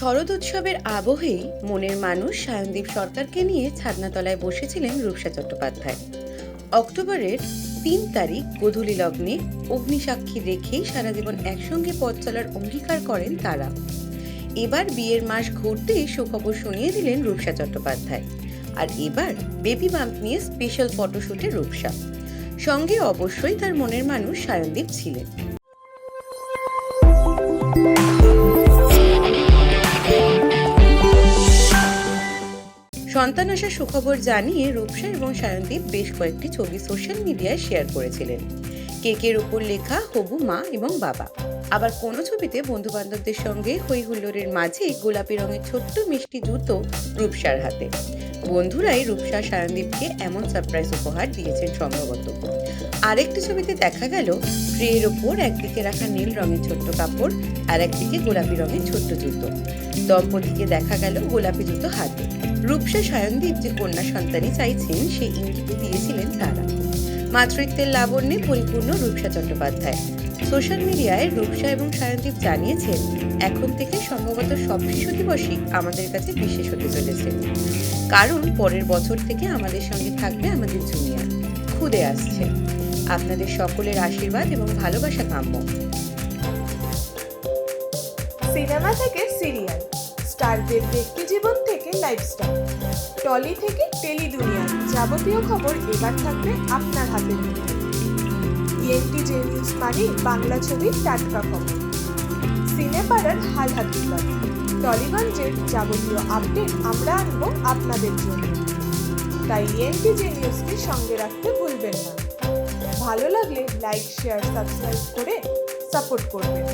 শরৎ উৎসবের আবহে মনের মানুষ সায়নদীপ সরকারকে নিয়ে ছাদনাতলায় বসেছিলেন রূপসা চট্টোপাধ্যায়। অক্টোবরের তিন তারিখ গোধূলি লগ্নে অগ্নিসাক্ষী রেখেই সারা জীবন একসঙ্গে পথ চলার অঙ্গীকার করেন তারা। এবার বিয়ের মাস ঘুরতেই সুখবর শুনিয়ে দিলেন রূপসা চট্টোপাধ্যায়। আর এবার বেবি বাম্প নিয়ে স্পেশাল ফটোশুটে রূপসা। সঙ্গে অবশ্যই তার মনের মানুষ সায়নদীপ ছিলেন। সন্তান আসার সুখবর জানিয়ে রূপসা এবং সায়নদীপ বেশ কয়েকটি ছবি সোশ্যাল মিডিয়ায় শেয়ার করেছিলেন। কেকের উপর লেখা হবু মা এবং বাবা। আবার কোনো ছবিতে বন্ধু বান্ধবদের সঙ্গে হই হুল্লোড়ের মাঝে গোলাপি রঙের ছোট্ট মিষ্টি জুতো রূপসার হাতে। বন্ধুরাই রূপসা সায়নদীপকে এমন সারপ্রাইজ উপহার দিয়েছেন সম্ভবত। আরেকটি ছবিতে দেখা গেল, ট্রের ওপর একদিকে রাখা নীল রঙের ছোট্ট কাপড় আর একদিকে গোলাপি রঙের ছোট্ট জুতো। দম্পতিকে দেখা গেল গোলাপি জুতো হাতে। রূপসা সায়নদীপ যে কন্যা সন্তানই চাইছেন সে ইঙ্গিতই দিয়েছিলেন তারা। মাতৃত্বের লাবণ্যে পরিপূর্ণ রূপসা চট্টোপাধ্যায়। সোশ্যাল মিডিয়ায় রূপসা এবং সায়নদীপ জানিয়েছেন, এখন থেকে সম্ভবত সব শিশু দিবসই আমাদের কাছে বিশেষ হতে চলেছে। কারণ পরের বছর থেকে আমাদের সঙ্গে থাকবে আমাদের জুনিয়র। খুদে আসছে। আপনাদের সকলের আশীর্বাদ এবং ভালোবাসা কাম্য। সিনেমা থেকে সিরিয়াল। স্টারদের ব্যক্তি জীবন থেকে লাইফস্টাইল টলি থেকে টেলি দুনিয়া যাবতীয় খবর এবার থাকবে আপনার হাতে ইএনটি জে নিউজ মানে বাংলা ছবির টাটকা খবর। সিনেপাড়ার হাল হাকিকত টলিগঞ্জের যাবতীয় আপডেট আমরা আনব আপনাদের জন্য। তাই ইএনটি জে নিউজকে সঙ্গে রাখতে ভুলবেন না। ভালো লাগলে লাইক শেয়ার সাবস্ক্রাইব করে সাপোর্ট করবেন।